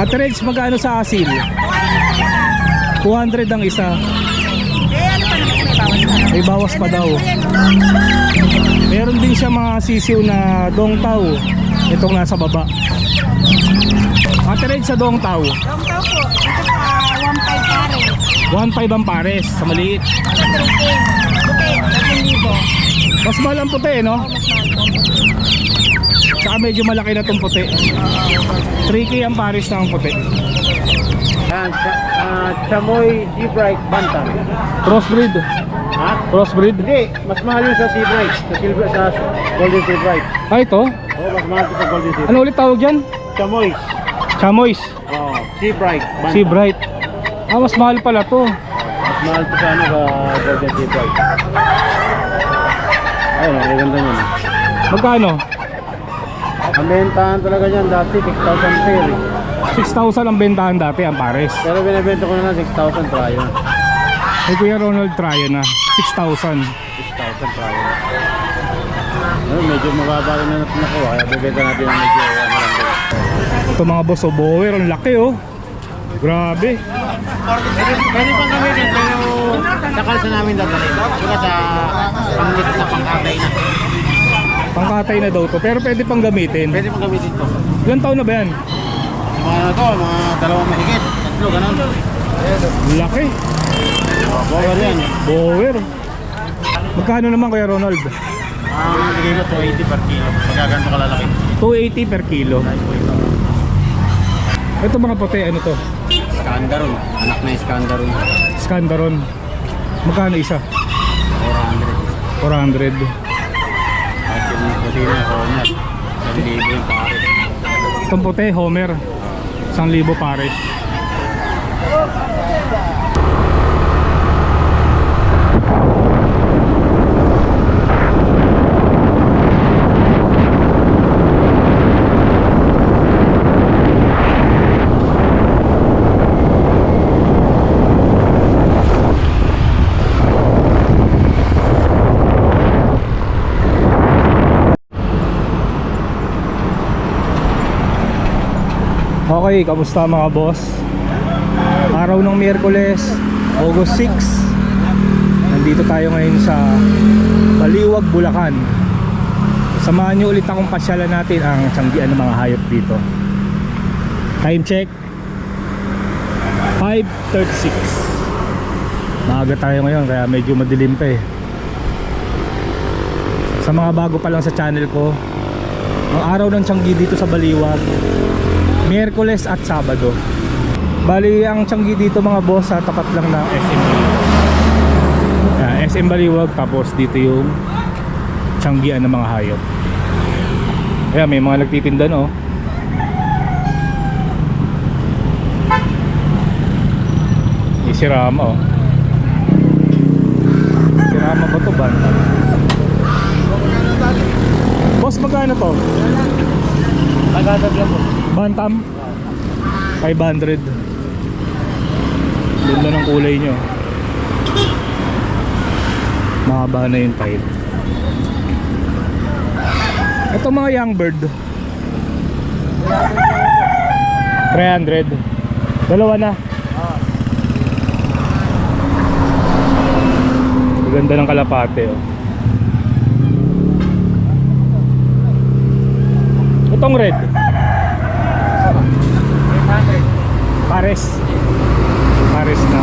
At Reds, magkano sa asil? 200 ang isa. Eh, pa may bawas pa daw. Meron din siya mga sisiw na dongtaw. Itong nasa baba. Ate Reds sa dongtaw. Long tao po. Ito pa, 1.5 pare. 1.5 ang pares sa maliit. Ito 3K. Buti, 3,000. Mas mahal puti, no? Mas mahal po. Saka medyo malaki na itong puti. 3K ang pares na ang puti. Yan, uh, Chamoy Sea Bright Bantam. Crossbreed. Ha? Crossbreed. Hindi, mas mahal yun sa Sea Bright. Sa, silver, sa Golden Sea Bright. Ah, ito? Oo, mas mahal sa Golden Sea Ano ulit tawag dyan? Chamoy. Chamois. Oo, Sea Bright Bantam. Sea Bright. Ah, mas mahal pala to. Mas mahal ito sa ano, sa Golden Sea Bright. Ayun, ang ganda niyan. Magkano? Ang bentahan talaga niyan dati, 6,000 pair eh. 6,000 ang bentahan dati ang pares. Pero binibenta ko na lang 6,000 tayo. Kay Kuya Ronald Tryo na. 6,000. 6,000 tayo. Ayun, medyo mababa rin na natin nakuha. Kaya bibenta natin ng medyo ano lang din. Ito mga boss, oh, bower. Ang laki oh. Grabe. Pwede, pang gamitin pero sa kalsa namin dadalhin. Saka sa panglit sa pangkatay na. Pangkatay na daw to. Pero pwede pang gamitin. Pwede pang gamitin to. Ilan taon na ba yan? Mga ano to, mga dalawang mahigit. Tatlo, ganun. Laki. Oh, Bower yan. Bower. Magkano naman Kuya Ronald? Ang bigay ko 280 per kilo. Magkaganto kalalaki. 280 per kilo. Ito mga puti, ano to? Skandaron. Anak na yung Skandaron. Scandaron. Magkano isa? 400. 400. Puti na Honor. 1,000 yung pare. Itong puti, Homer. 1,000 pares. Okay, kamusta mga boss? Araw ng Miyerkules, August 6 Nandito tayo ngayon sa Baliwag, Bulacan. Samahan nyo ulit akong pasyalan natin ang tiyanggian ng mga hayop dito. Time check. 5.36 Maaga tayo ngayon kaya medyo madilim pa eh. Sa mga bago pa lang sa channel ko Ang araw ng tiyanggi dito sa Baliwag Miyerkules at Sabado. Bali, ang tiyanggi dito mga boss sa tapat lang ng SM. Ah, SM Baliwag tapos dito yung tiyanggian ng mga hayop. Kaya may mga nagtitinda no. Yung si Rama oh. Si Rama ba to banda? Boss, magkano to? Lang po. Bantam 500 Ganda ng kulay nyo Mahaba na yung tail Ito mga young bird. 300 Dalawa na. Ganda ng kalapate oh. Itong red Pares. Pares na.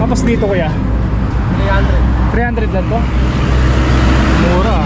Tapos dito kuya, 300. 300 lang to. Mura.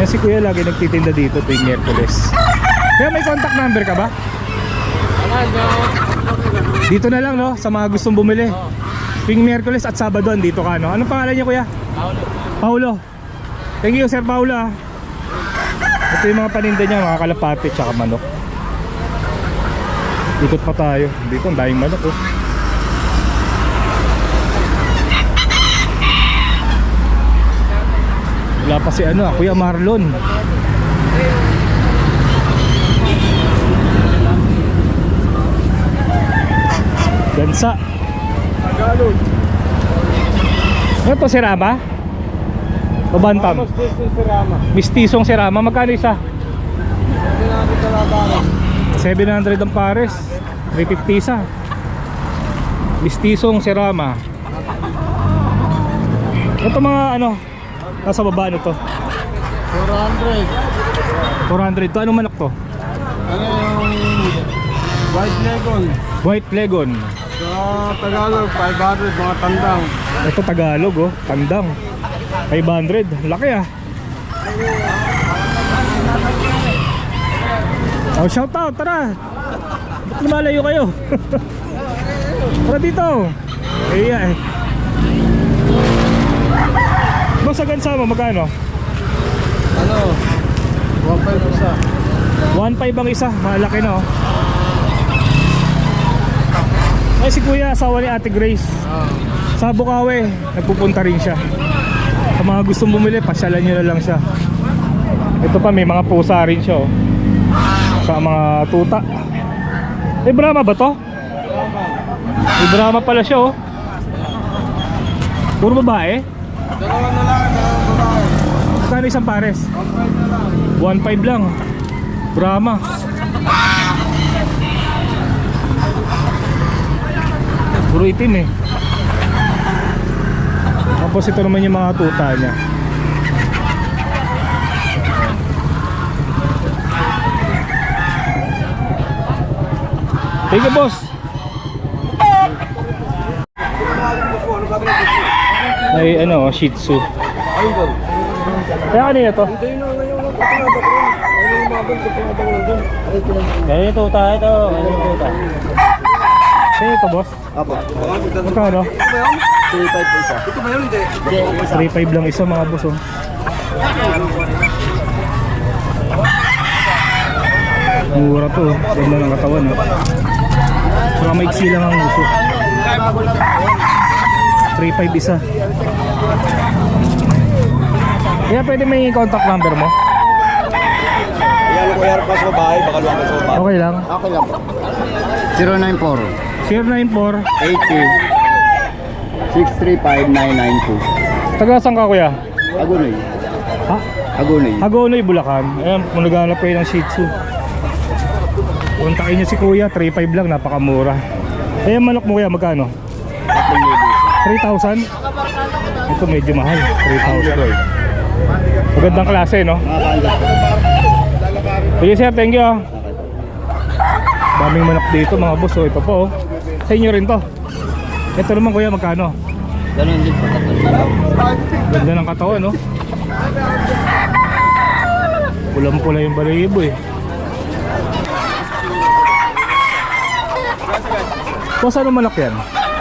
Yan si kuya lagi nagtitinda dito tuwing Miyerkules. Kaya may contact number ka ba? Dito na lang no, sa mga gustong bumili. Tuwing Miyerkules at Sabado dito ka no. Anong pangalan niya kuya? Paulo. Thank you Sir Paulo ah. Ito yung mga paninda niya, mga kalapate tsaka manok. Ikot pa tayo. Dito ang daming manok oh. Wala pa si ano, ah, Kuya Marlon. Gansa. Tagalog. Ano to si Rama? O Bantam? Tapos this is si Rama. Mistisong si Rama, magkano isa? 700 ang pares. 350 isa. Mistisong serama. Ito mga ano, nasa baba nito. 400. 400 to. Anong manok to? Ano yung white legon? White Legon. Sa Tagalog, 500 mga tandang. Ito Tagalog oh, tandang. 500, laki ah. Oh, shout out, tara. Ba't lumalayo kayo? tara dito. Iya eh. Boss, sa gansa mo, magkano? Ano? 1.5 isa. 1.5 ang isa, malaki na oh. Ay si kuya, asawa ni Ate Grace. Sa Bukawi, nagpupunta rin siya. Sa mga gustong bumili, pasyalan nyo na lang siya. Ito pa, may mga pusa rin siya oh. Sa mga tuta. Eh, Brahma ba to? Eh, Brahma pala siya oh. Puro babae? Dalawa na lang, dalawang babae. Kano isang pares? 1.5 na lang. 1.5 lang. Brahma. Puro itim eh. Tapos ito naman yung mga tuta niya. Thank you, boss. Ay, ano, Shih Tzu. Kaya kanina to? Kaya ito tayo ito. Kaya ito boss? Apo. Magkano? 3.5 isa. Ito ba yun? Hindi. 3.5 lang isa mga boss oh. Mura to, oh. ganda ng katawan oh. Saka maiksi lang ang uso 3.5 isa Kaya pwede may contact number mo? Iyalo ko yarap pa sa babae, baka luwag sa. Okay lang Okay lang po. 094 094 80 635 992 Taga saan ka kuya? Agunoy. Ha? Agunoy. Hagonoy, Bulacan Ayan, naghanap kayo ng Shih Tzu Kontakin niyo si kuya, 3.5 lang, napakamura Ayan manok mo kuya, magkano? 3,000? Ito medyo mahal, 3,000 Magandang klase, no? Sige sir, thank you ah. Daming manok dito mga boss, oh. ito po oh. Sa inyo rin to Ito naman kuya, magkano? Ganun din po. Ganda ng katawan, no? Pulang-pula yung balayibo eh. Boss, ano manok yan?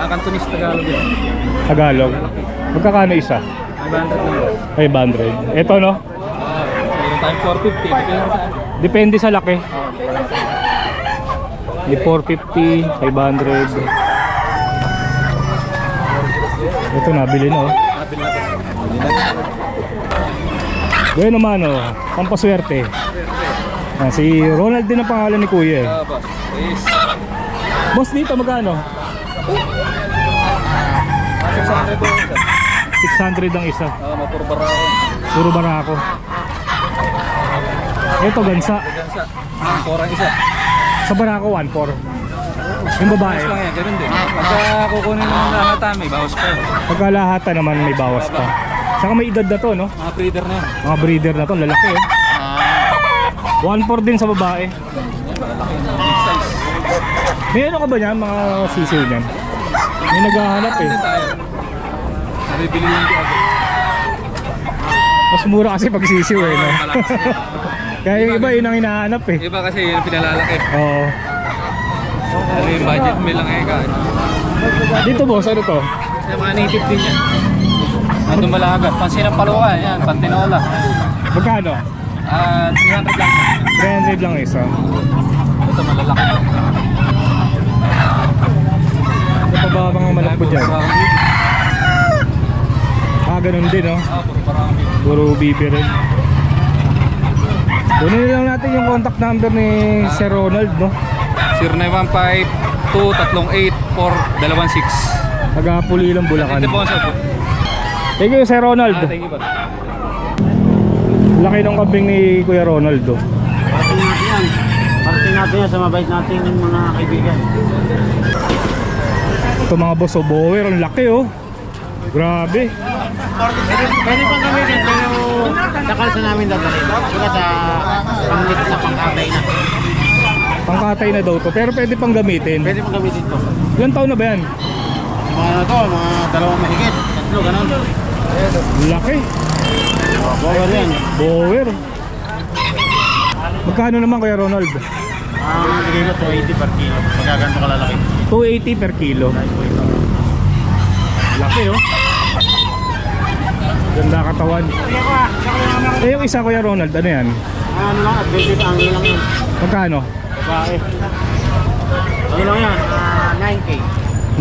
Kantonis Tagalog yun. Tagalog. Magkakano isa? 500 na 500. lang. Ito, no? Meron tayong 450. Depende sa Depende sa laki. Di 450, 500. Ito nabili na oh. Bueno naman oh, pampaswerte. Ah, si Ronald din ang pangalan ni Kuya. eh. boss. Is Boss dito magkano? 600 po. 600 ang isa. Ah, mapuro ako. Puro barako. Ito gansa. Gansa. Ang porang isa. Sa barako 1.4. Yung babae. lang yan, ganun din. Pagka kukunin ng lahat, may bawas pa yun. Pagkalahatan naman may bawas pa. Saka may edad na to, no? Mga breeder na yun. Mga breeder na to, lalaki eh. 1.4 din sa babae. May ano ka ba niyan, mga sisiw niyan? May naghahanap eh. Tayo. Nabibili lang di ako. Mas mura kasi pag sisiw eh, no? Kaya yung iba yun ang hinahanap eh. Iba kasi yun ang pinalalaki. Oo. Ano yung budget mo lang eh ka. Dito boss, ano to? Yung mga native din yan. Ang dumalaga. Pansin ng paluka, yan. Pantinola. Magkano? Ah, 300 lang. 300 lang isa. Ito malalaki. Ano pa ba mga manok ko dyan? Ah, ganun din, no? Ah, puro bibi rin. Kunin lang natin yung contact number ni Sir Ronald, no? 0915-238-426. Taga-puli lang Bulacan. Ito po sa po. Thank you, Sir Ronald. Ah, thank you ba? Laki ng kambing ni Kuya Ronald, oh. Parating natin yan sa mabait nating mga kaibigan. Ito mga boss, oh, bower, ang laki oh. Grabe. Pwede, pang gamitin pero sakal sa namin dadalhin. Saka sa panglit na pangkatay na. Pangkatay na daw to, pero pwede pang gamitin. Pwede pang gamitin to. Ilang taon na ba yan? Mga ano to, mga dalawang mahigit. Tatlo, ganun. Laki. Bower yan. Bower. Magkano naman Kuya Ronald? Ang bigay ko 280 per kilo. Pagka ganito kalalaki. 280 per kilo. Laki oh. Ganda katawan. Eh yung isa Kuya Ronald, ano yan? Ano lang, adventure ang lang yun. Magkano? Babae. Ano lang yan, ah, 9K.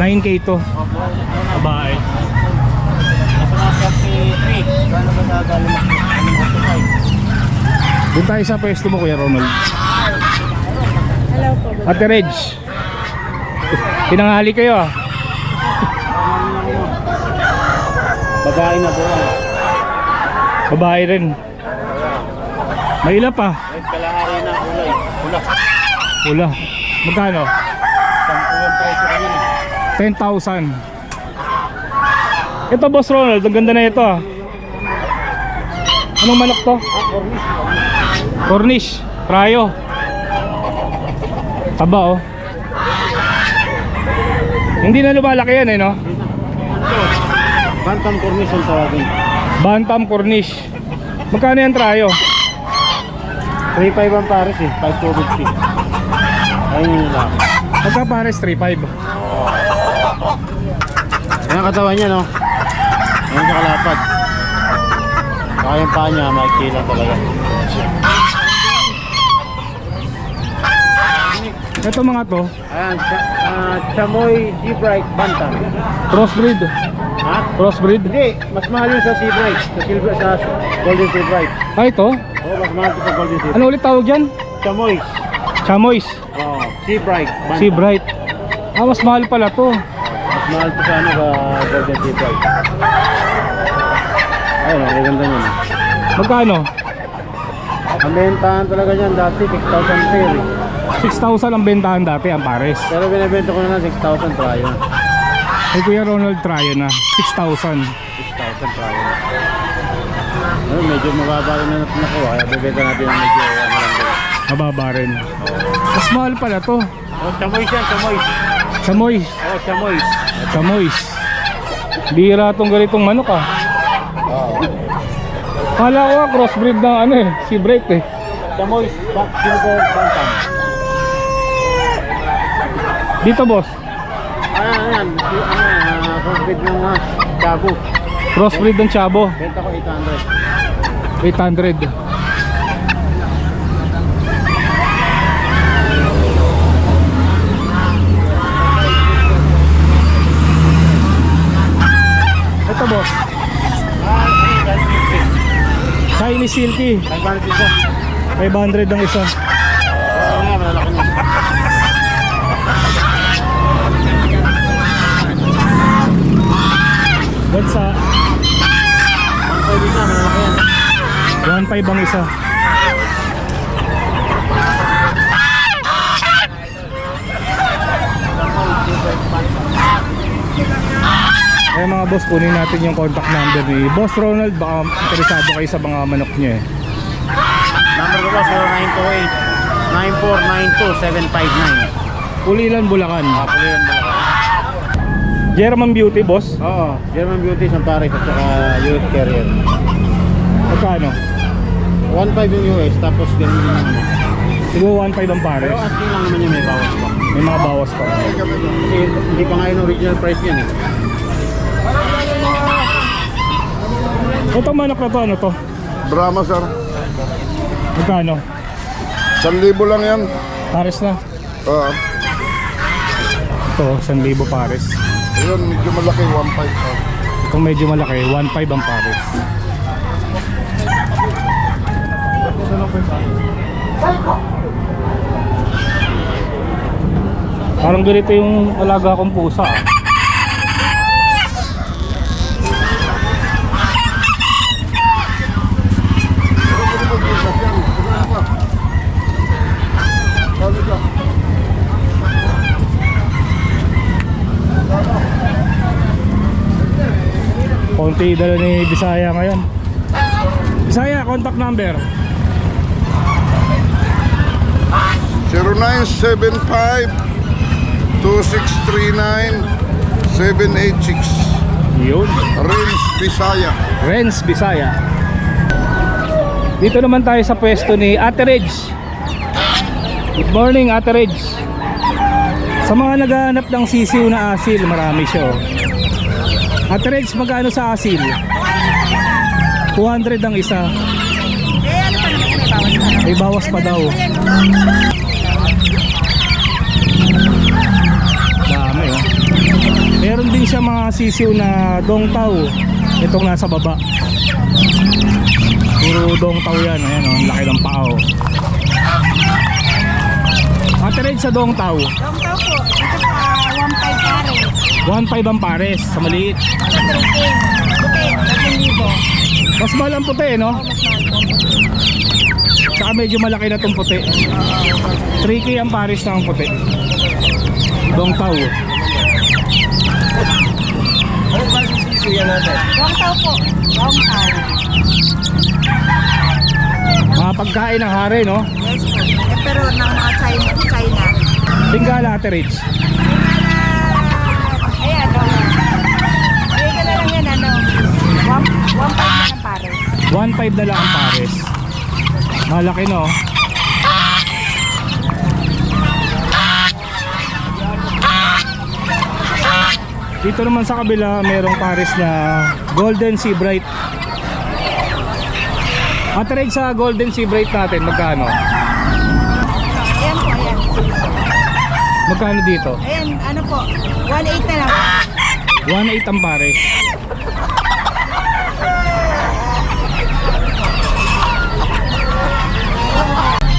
9k to. Opo. Babae. Nasa mga 43. Gano'n ba sa mo? Doon tayo sa pwesto mo Kuya Ronald. Hello po. Ate Reg. Tinanghali kayo ah. Babae na po. Babae rin. Maila pa. Kahit kalahari na kulay. Pula. Pula. Magkano? Sampu yung presyo kanina. 10,000. Ito Boss Ronald, ang ganda na ito ah. Anong manok to? Cornish. Prayo. Taba oh. Hindi na lumalaki yan eh no? Bantam cornish ang tawagin. Bantam Cornish. Magkano yan trayo? 3.5 ang pares eh. 5 fee. Ayun lalaki. Magka pares 3.5. Ayan ang katawan niya no. Ayan kalapad. Saka yung paa niya, makikila talaga. Ito mga to, Ayan, uh, Chamoy Sea Bright Bantam. crossbreed. Ha? Crossbreed. Hindi, mas mahal yun sa Sea Bright. Sa, silver, sa Golden Sea Bright. Ah ito? Oo, mas mahal sa Golden Sea Ano ulit tawag dyan? Chamoy. Chamois. Sea Bright Bantam. Sea Bright. Ah, mas mahal pala to. Mas mahal ito sa ano, sa Golden Sea Bright. Ayun, ang ganda niyan. eh. Magkano? Ang bentahan talaga niyan dati, 6,000 pair eh. 6,000 ang bentahan dati ang pares. Pero binibenta ko na lang 6,000 trial. Kay Kuya Ronald Tryo na 6,000. 6,000 trial. Ayun, medyo mababa rin na nakuha, kaya bibenta natin ng medyo ano lang din. Mababa rin. Mas mahal pala to. Oh, chamoy yan, chamoy. Chamoy. Oh, chamoy. Chamois. Bira tong ganitong manok ah. Oo. Kala ko ah, crossbreed ng ano eh, si Bright eh. Chamoy, ba- silver bantam. Dito boss, Ayan, ayan. Si- Ano yan, ah, crossbreed ng uh, Chabu. crossbreed ng Chabo, Benta ko 800. 800. Ito boss, Ah, ayun, dahil 50. Chinese Silky, 500 isa. 500 ang isa. Oo nga, na. Bansa, Ang pwede isa, malalaki yan. 1.5 ang isa. Kaya mga boss, kunin natin yung contact number ni Boss Ronald. Baka interesado kayo sa mga manok niya eh. Number ko po 0928 9492 Ulilan, Bulacan. Kapuliran mo lang. German Beauty, boss. Oo, German Beauty isang pares at saka US Carrier. Magkano? 1.5 yung US tapos ganun din naman. Siguro 1.5 ang pares. Pero asking lang naman yung may bawas pa. May mga bawas pa. Kasi hindi pa nga yung original price yan eh. Ito manok na to, ano to? Brahma sir. Magkano? 1,000 lang yan. Pares na. Ah, Ito, 1,000 pares. ayun, medyo malaki, 1.5. sir. Itong medyo malaki, 1.5 ang pares. Parang ganito yung alaga kong pusa ah. Puti dala ni Bisaya ngayon. Bisaya, contact number. 0975 2639 786 Yun. Rails Bisaya. Renz Bisaya. Dito naman tayo sa pwesto ni Ate Reg. Good morning Ate Reg. Sa mga naghahanap ng sisiw na asil, marami siya. oh. Ate Reg, magkano sa asil? 200 ang isa. Eh, ano pa naman may bawas pa? May bawas pa daw. Dami oh. Meron din siya mga sisiw na dongtaw. Itong nasa baba. Puro dongtaw yan. Ayan oh, laki ng paa oh. Ate Red sa dongtaw. Long tao po. Ito pa, 1.5 pares. 1.5 ang pares sa maliit. Ito 3K. Puti, 3,000. Mas mahal ang puti no? Oh, mas mahal. Saka medyo malaki na tong puti. 3K ang pares na ang puti. Dongtaw. Long tao po. Long tao. Mga pagkain ng hari no? Yes po. Eh, pero ng mga China. China. Tingala Ate. Ayan, o. Bigay ka na lang yan, ano. 1.5 na ng pares. 1.5 na lang ang pares. Malaki no? Dito naman sa kabila, merong pares na Golden Sea Bright. At rin sa Golden Sea Bright natin, magkano? Ayan po, ayan. Magkano dito? Ayan, ano po. 1.8 na lang. 1.8 ang pares.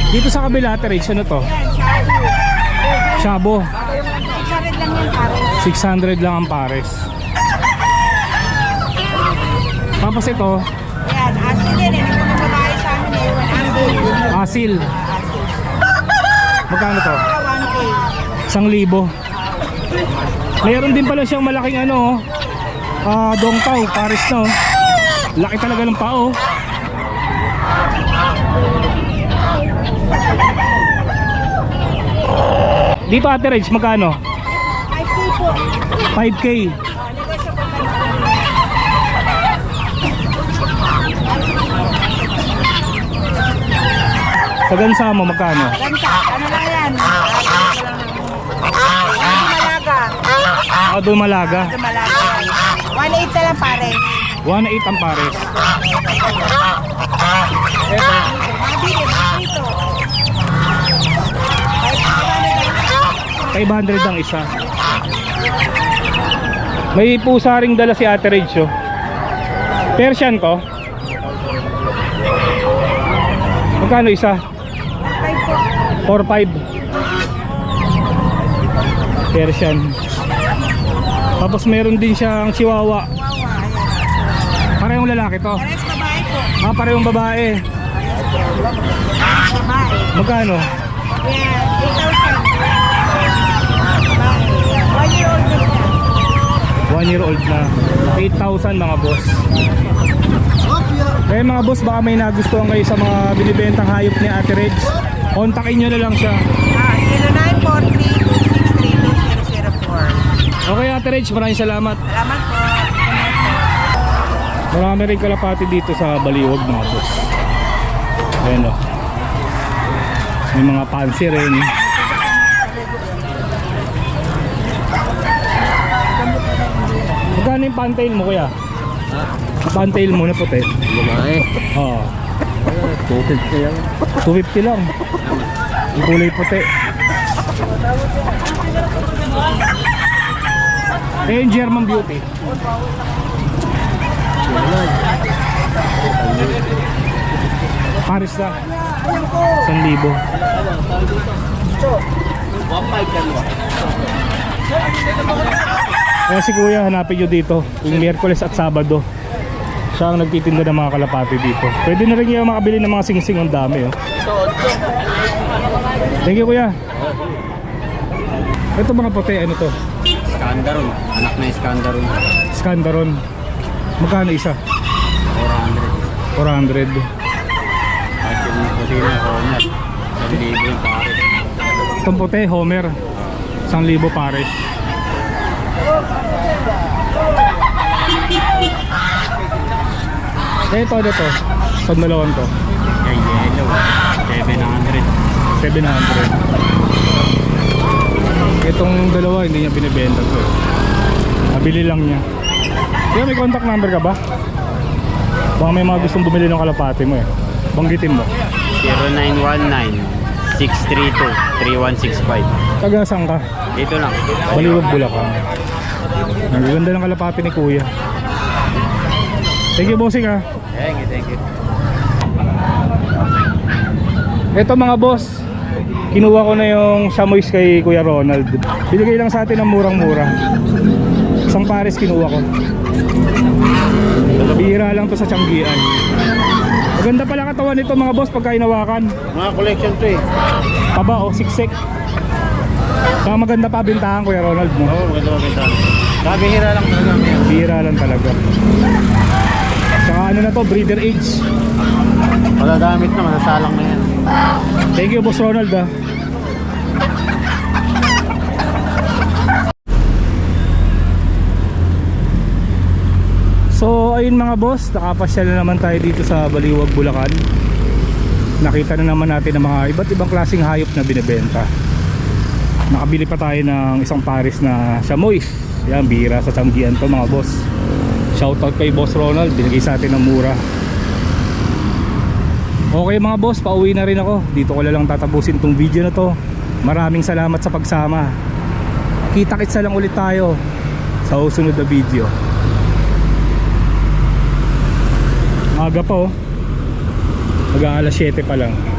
Dito sa kabila, Ate Rach, ano to? Shabo. 600 lang yan, pares. 600 lang ang pares. Tapos ito, Ayan, asin din eh. Nagpunong babae sa amin eh. Asin. asil. Magkano to? Saka 1K. Isang libo. Mayroon din pala siyang malaking ano, oh. ah, dongtaw, pares na oh. Laki talaga ng pao. Dito Ate Reg, magkano? 5K po. 5K. Ah, negotiable pa naman. Sa gansa mo, magkano? Gansa, ano lang yan? Ah, Ano malaga? Ah, dumalaga. Ano malaga? 1.8 na lang pares. 1.8 ang pares. Mabili, dito. 500 ang isa. May pusa ring dala si Ate Reg, oh. Persian to? Magkano isa? 5 po. 4-5 Persian Tapos meron din siyang chihuahua. Parehong lalaki to Pares babae po. Ah, parehong babae. Magkano? Ayan, 8,000. Babae. One year old na siya. 1 year old na 8,000 mga boss Kaya mga boss baka may nagustuhan kayo sa mga binibentang hayop ni Ate Reg Kontakin nyo na lang siya Ah, 0943-263-2004. Okay Ate Reg, maraming salamat Salamat po. Marami rin kalapati dito sa Baliwag mga boss. Ayan o. May mga pansi rin. Yung pantail mo kuya? Yung Pantail mo na puti. Lumae. Oo. 250 lang. 250 lang. Yung kulay puti. Eh yung German Beauty. Paris na. 1,000. Kaya si kuya hanapin nyo dito yung Miyerkules at Sabado siya ang nagtitinda ng mga kalapati dito pwede na rin yung makabili ng mga sing-sing ang dami oh. thank you kuya ito mga puti ano to Skandaron. Anak na Skandaron. Scandaron Magkano isa? 400. 400. At yung kusina, corner. 1,000 yung pare. Itong puti, Homer. 1,000 pares. Ito, ito. Sa dalawang to. Kay yellow, 700. 700. Itong dalawa, hindi niya binibenta to. Nabili lang niya. Kaya may contact number ka ba? Baka may mga gustong bumili ng kalapati mo eh. Banggitin mo. 0919-632-3165. Taga saan ka? Dito lang. Baliwag Bulacan. Ang ganda ng kalapati ni Kuya. Thank you, bossing ha. Thank you, thank you. Ito mga boss, kinuha ko na yung Samoys kay Kuya Ronald. Binigay lang sa atin ng murang-mura. Isang pares kinuha ko. Bihira lang to sa Tianggian. Maganda pala katawan nito mga boss pagka inawakan. Mga collection to eh. Paba o siksik. Saka maganda pa bintahan Kuya Ronald mo. Oo, maganda maganda. Kabihira lang talaga. Bihira lang talaga. Saka ano na to, breeder age. Wala gamit na, masasalang na yan. Thank you Boss Ronald ah. So ayun mga boss, nakapasyal na naman tayo dito sa Baliwag, Bulacan. Nakita na naman natin ang mga iba't ibang klaseng hayop na binebenta. Nakabili pa tayo ng isang pares na Samoys. Yan, bira sa Tanggian to mga boss. Shoutout kay Boss Ronald, binigay sa atin ng mura. Okay mga boss, pauwi na rin ako. Dito ko lang tatapusin tong video na to. Maraming salamat sa pagsama. Kita-kitsa lang ulit tayo sa susunod na video. Aga pa oh. Mag alas 7 pa lang.